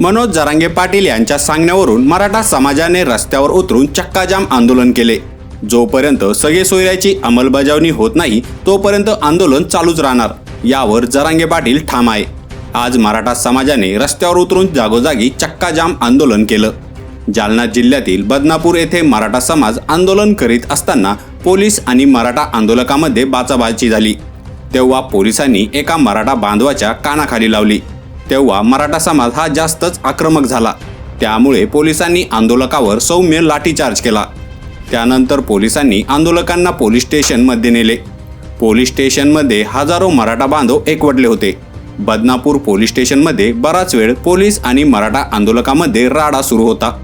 मनोज जरांगे पाटील यांच्या सांगण्यावरून मराठा समाजाने रस्त्यावर उतरून चक्काजाम आंदोलन केले. जोपर्यंत सगळे सोयऱ्याची अंमलबजावणी होत नाही तोपर्यंत आंदोलन चालूच राहणार. यावर जरांगे पाटील ठाम आहे. आज मराठा समाजाने रस्त्यावर उतरून जागोजागी चक्काजाम आंदोलन केलं. जालना जिल्ह्यातील बदनापूर येथे मराठा समाज आंदोलन करीत असताना पोलीस आणि मराठा आंदोलकामध्ये बाचाबाची झाली. तेव्हा पोलिसांनी एका मराठा बांधवाच्या कानाखाली लावली. तेव्हा मराठा समाज हा जास्तच आक्रमक झाला. त्यामुळे पोलिसांनी आंदोलकावर सौम्य लाठीचार्ज केला. त्यानंतर पोलिसांनी आंदोलकांना पोलीस स्टेशनमध्ये नेले. पोलीस स्टेशनमध्ये हजारो मराठा बांधव एकवटले होते. बदनापूर पोलीस स्टेशनमध्ये बराच वेळ पोलीस आणि मराठा आंदोलकामध्ये राडा सुरू होता.